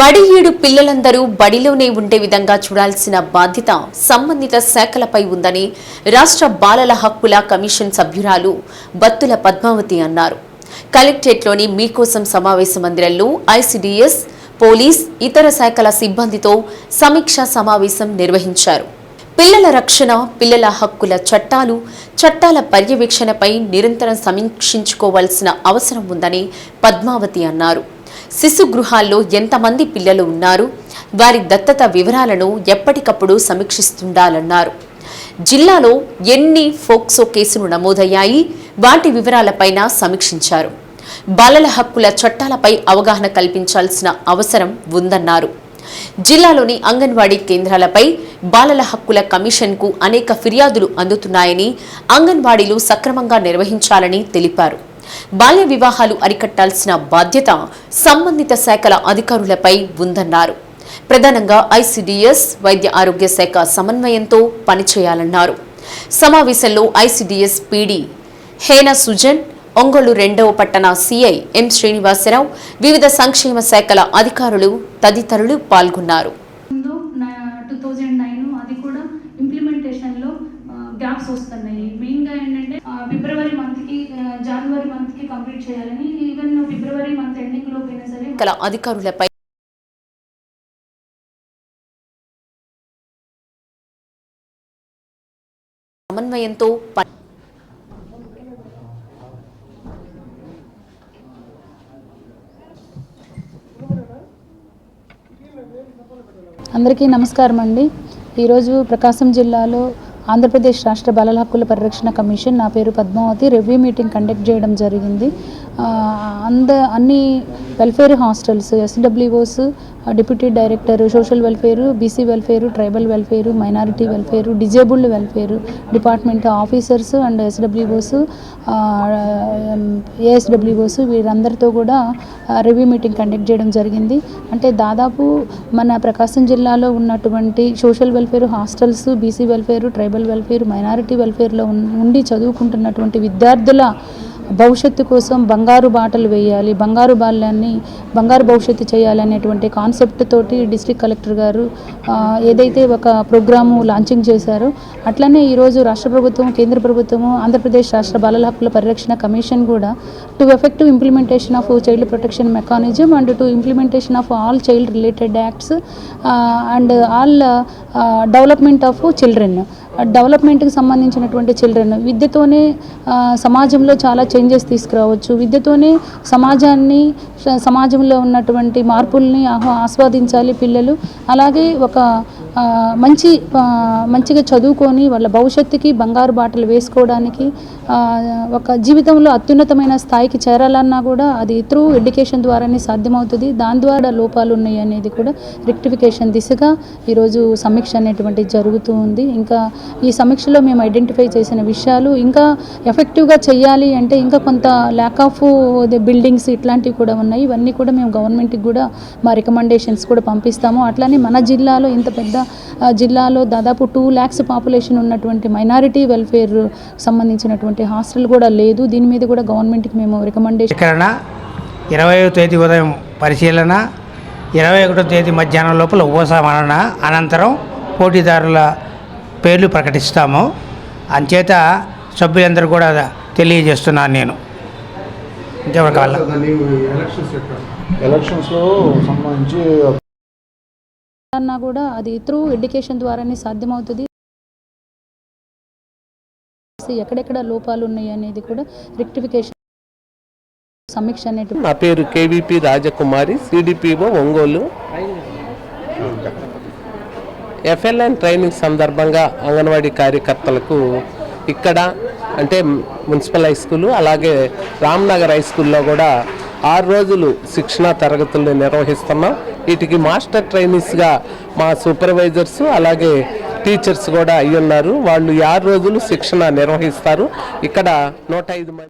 బడి ఏడు పిల్లలందరూ బడిలోనే ఉండే విధంగా చూడాల్సిన బాధ్యత సంబంధిత శాఖలపై ఉందని రాష్ట్ర బాలల హక్కుల కమిషన్ సభ్యురాలు బత్తుల పద్మావతి అన్నారు. కలెక్టరేట్లోని మీకోసం సమావేశ మందిరంలో ఐసిడిఎస్ పోలీస్ ఇతర శాఖల సిబ్బందితో సమీక్షా సమావేశం నిర్వహించారు. పిల్లల రక్షణ పిల్లల హక్కుల చట్టాలు చట్టాల పర్యవేక్షణపై నిరంతరం సమీక్షించుకోవాల్సిన అవసరం ఉందని పద్మావతి అన్నారు. శిశు గృహాల్లో ఎంతమంది పిల్లలు ఉన్నారు? వారి దత్తత వివరాలను ఎప్పటికప్పుడు సమీక్షిస్తుండాలన్నారు. జిల్లాలో ఎన్ని ఫోక్సో కేసులు నమోదయ్యాయి? వాటి వివరాలపైన సమీక్షించారు. బాలల హక్కుల చట్టాలపై అవగాహన కల్పించాల్సిన అవసరం ఉందన్నారు. జిల్లాలోని అంగన్వాడీ కేంద్రాలపై బాలల హక్కుల కమిషన్కు అనేక ఫిర్యాదులు అందుతున్నాయని అంగన్వాడీలు సక్రమంగా నిర్వహించాలని తెలిపారు. బాల్య వివాహాలు అరికట్టాల్సిన బాధ్యత సంబంధిత శాఖల అధికారులపై ఉందన్నారు. ప్రధానంగా ఐసిడిఎస్ వైద్య ఆరోగ్య శాఖ సమన్వయంతో పనిచేయాలన్నారు. సమావేశంలో ఐసీడీఎస్ పీడీ హేన సుజన్ ఒంగోలు రెండవ పట్టణ సిఐ ఎం శ్రీనివాసరావు వివిధ సంక్షేమ శాఖల అధికారులు తదితరులు పాల్గొన్నారు. గ్యాప్స్ వస్తున్నాయి. మెయిన్గా ఏంటంటే ఫిబ్రవరి మంత్కి జనవరి మంత్కి కంప్లీట్ చేయాలని ఈవెన్ ఫిబ్రవరి మంత్ ఎండింగ్ లోపైనా సరే శాఖల అధికారులపై సమన్వయంతో అందరికీ నమస్కారం అండి. ఈరోజు ప్రకాశం జిల్లాలో ఆంధ్రప్రదేశ్ రాష్ట్ర బాలల హక్కుల పరిరక్షణ కమిషన్ నా పేరు పద్మావతి రివ్యూ మీటింగ్ కండక్ట్ చేయడం జరిగింది. అంద అన్ని welfare hostels ఎస్డబ్ల్యూఓస్ deputy director social welfare BC welfare tribal welfare minority welfare disabled welfare department officers and ఎస్డబ్ల్యూఓస్ ఏఎస్డబ్ల్యూఓస్ వీరందరితో కూడా రివ్యూ మీటింగ్ కండక్ట్ చేయడం జరిగింది. అంటే దాదాపు మన ప్రకాశం జిల్లాలో ఉన్నటువంటి social welfare hostels BC welfare tribal welfare minority వెల్ఫేర్లో ఉండి చదువుకుంటున్నటువంటి విద్యార్థుల భవిష్యత్తు కోసం బంగారు బాటలు వేయాలి బంగారు బాల్యాన్ని బంగారు భవిష్యత్తు చేయాలనేటువంటి కాన్సెప్ట్ తోటి డిస్ట్రిక్ట్ కలెక్టర్ గారు ఏదైతే ఒక ప్రోగ్రాము లాంచింగ్ చేశారో అట్లనే ఈరోజు రాష్ట్ర ప్రభుత్వం కేంద్ర ప్రభుత్వము ఆంధ్రప్రదేశ్ రాష్ట్ర బాలల హక్కుల పరిరక్షణ కమిషన్ కూడా to effective implementation of child protection mechanism and to implementation of all child related acts and all development of children డెవలప్మెంట్కి సంబంధించినటువంటి చిల్డ్రన్. విద్యతోనే సమాజంలో చాలా చేంజెస్ తీసుకురావచ్చు. విద్యతోనే సమాజాన్ని సమాజంలో ఉన్నటువంటి మార్పుల్ని ఆహ్వా ఆస్వాదించాలి పిల్లలు. అలాగే ఒక మంచి మంచిగా చదువుకొని వాళ్ళ భవిష్యత్తుకి బంగారు బాటలు వేసుకోవడానికి ఒక జీవితంలో అత్యున్నతమైన స్థాయికి చేరాలన్నా కూడా అది త్రూ ఎడ్యుకేషన్ ద్వారానే సాధ్యమవుతుంది. దాని ద్వారా లోపాలు ఉన్నాయి అనేది కూడా రెక్టిఫికేషన్ దిశగా ఈరోజు సమీక్ష అనేటువంటిది జరుగుతూ ఉంది. ఇంకా ఈ సమీక్షలో మేము ఐడెంటిఫై చేసిన విషయాలు ఇంకా ఎఫెక్టివ్గా చేయాలి అంటే ఇంకా కొంత ల్యాక్ ఆఫ్ బిల్డింగ్స్ ఇట్లాంటివి కూడా ఉన్నాయి. ఇవన్నీ కూడా మేము గవర్నమెంట్కి కూడా మా రికమెండేషన్స్ కూడా పంపిస్తాము. అట్లానే మన జిల్లాలో ఇంత పెద్ద జిల్లాలో దాదాపు టూ ల్యాక్స్ పాపులేషన్ ఉన్నటువంటి మైనారిటీ వెల్ఫేర్ సంబంధించినటువంటి హాస్టల్ కూడా లేదు. దీని మీద కూడా గవర్నమెంట్కి మేము రికమెండేషన్ ఇరవైవ తేదీ ఉదయం పరిశీలన ఇరవై ఒకటో తేదీ మధ్యాహ్నం లోపల ఉపసంహరణ అనంతరం పోటీదారుల పేర్లు ప్రకటిస్తాము. అంచేత సభ్యులందరూ కూడా తెలియజేస్తున్నాను నేను. ఇంకెవరి కావాలా ఎలక్షన్స్లో సంబంధించి అన్నా కూడా అది త్రూ ఎడ్యుకేషన్ ద్వారానే సాధ్యమవుతుంది. ఎక్కడెక్కడ లోపాలు ఉన్నాయి అనేది కూడా రెక్టిఫికేషన్ సమీక్ష అనేది నా పేరు KVP Rajakumari CDPO Ongole. FLN training సందర్భంగా అంగన్వాడీ కార్యకర్తలకు ఇక్కడ అంటే మున్సిపల్ హై స్కూల్ అలాగే రామ్నగర్ హై స్కూల్లో కూడా ఆరు రోజులు శిక్షణా తరగతులు నిర్వహిస్తున్నాం. వీటికి మాస్టర్ ట్రైనీస్గా మా సూపర్వైజర్స్ అలాగే టీచర్స్ కూడా అయ్యున్నారు. వాళ్ళు ఆరు రోజులు శిక్షణ నిర్వహిస్తారు. ఇక్కడ నూట ఐదు మంది